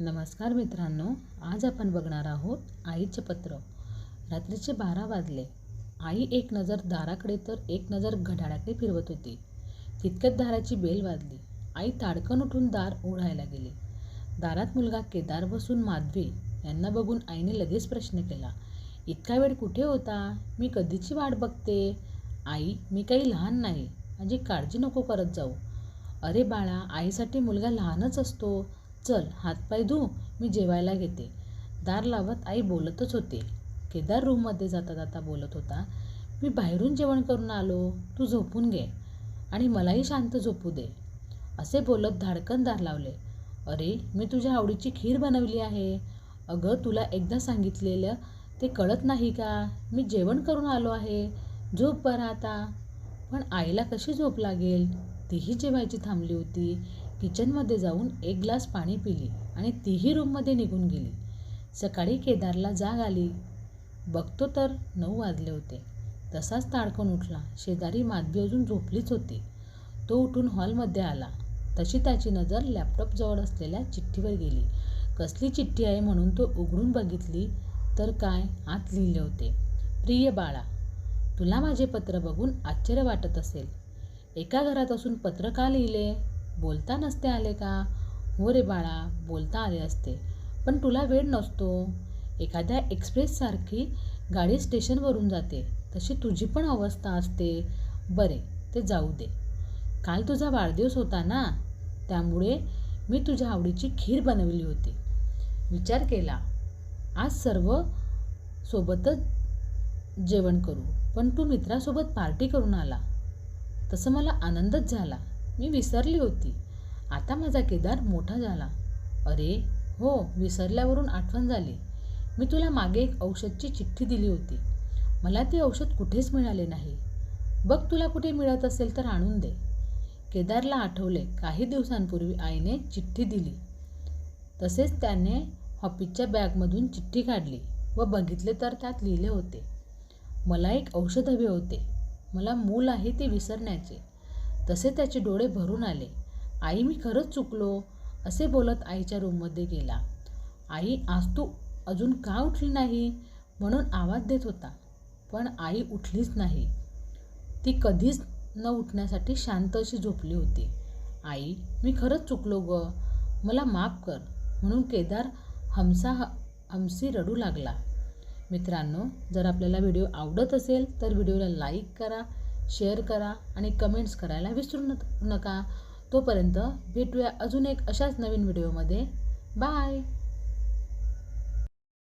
नमस्कार मित्रांनो आज आपण बघणार आहोत आईचे पत्र. रात्रीचे बारा वाजले. आई एक नजर दाराकडे तर एक नजर घड्याळाकडे फिरवत होती. तितक्यात दाराची बेल वाजली. आई ताडकन उठून दार ओढायला गेली. दारात मुलगा केदार बसून माधवी यांना बघून आईने लगेच प्रश्न केला इतका वेळ कुठे होता? मी कधीची वाट बघते? आई मी काही लहान नाही. माझी काळजी नको करत जाऊ. अरे बाळा आईसाठी मुलगा लहानच असतो. चल हातपाय धू मी जेवायला घेते. दार लावत आई बोलतच होती. केदार रूममध्ये जाता जाता बोलत होता मी बाहेरून जेवण करून आलो. तू झोपून घे आणि मलाही शांत झोपू दे. असे बोलत धाडकन दार लावले. अरे मी तुझ्या आवडीची खीर बनवली आहे. अगं तुला एकदा सांगितलेलं ते कळत नाही का? मी जेवण करून आलो आहे. झोप बरं आता. पण आईला कशी झोप लागेल? तीही जेवायची थांबली होती. किचनमध्ये जाऊन एक ग्लास पाणी पिली आणि तीही रूममध्ये निघून गेली. सकाळी केदारला जाग आली. बघतो तर नऊ वाजले होते. तसाच ताडकन उठला. शेजारी माधवी अजून झोपलीच होती. तो उठून हॉलमध्ये आला. तशी त्याची नजर लॅपटॉपजवळ असलेल्या चिठ्ठीवर गेली. कसली चिठ्ठी आहे म्हणून तो उघडून बघितली तर काय आत लिहिले होते. प्रिय बाळा तुला माझे पत्र बघून आश्चर्य वाटत असेल. एका घरात असून पत्र का लिहिले? बोलता नसते आले का? हो रे बाळा बोलता आले असते. पण तुला वेळ नसतो. एखाद्या एक्सप्रेससारखी गाडी स्टेशनवरून जाते. तशी तुझी पण अवस्था असते. बरे ते जाऊ दे. काल तुझा वाढदिवस होता ना? त्यामुळे मी तुझ्या आवडीची खीर बनवली होती. विचार केला. आज सर्व सोबतच जेवण करू. पण तू मित्रासोबत पार्टी करून आला. तसं मला आनंदच झाला. मी विसरली होती. आता माझा केदार मोठा झाला. अरे हो विसरल्यावरून आठवण झाली. मी तुला मागे एक औषधची चिठ्ठी दिली होती. मला ते औषध कुठेच मिळाले नाही. बघ तुला कुठे मिळत असेल तर आणून दे. केदारला आठवले काही दिवसांपूर्वी आईने चिठ्ठी दिली. तसेच त्याने हॉपीच्या बॅगमधून चिठ्ठी काढली व बघितले तर त्यात लिहिले होते. मला एक औषध हवे होते. मला मूल आहे ते विसरण्याचे. तसे त्याचे डोळे भरून आले. आई मी खरंच चुकलो असे बोलत आईच्या रूममध्ये गेला. आई आज तू अजून का उठली नाही? म्हणून आवाज देत होता. पण आई उठलीच नाही. ती कधीच न उठण्यासाठी शांत अशी झोपली होती. आई मी खरंच चुकलो ग. मला माफ कर म्हणून केदार हमसा हमसी रडू लागला. मित्रांनो जर आपल्याला व्हिडिओ आवडत असेल तर व्हिडिओला लाईक करा शेअर करा आणि कमेंट्स करायला विसरू न नका. तोपर्यंत भेटूया अजून एक अशाच नवीन व्हिडिओमध्ये. बाय!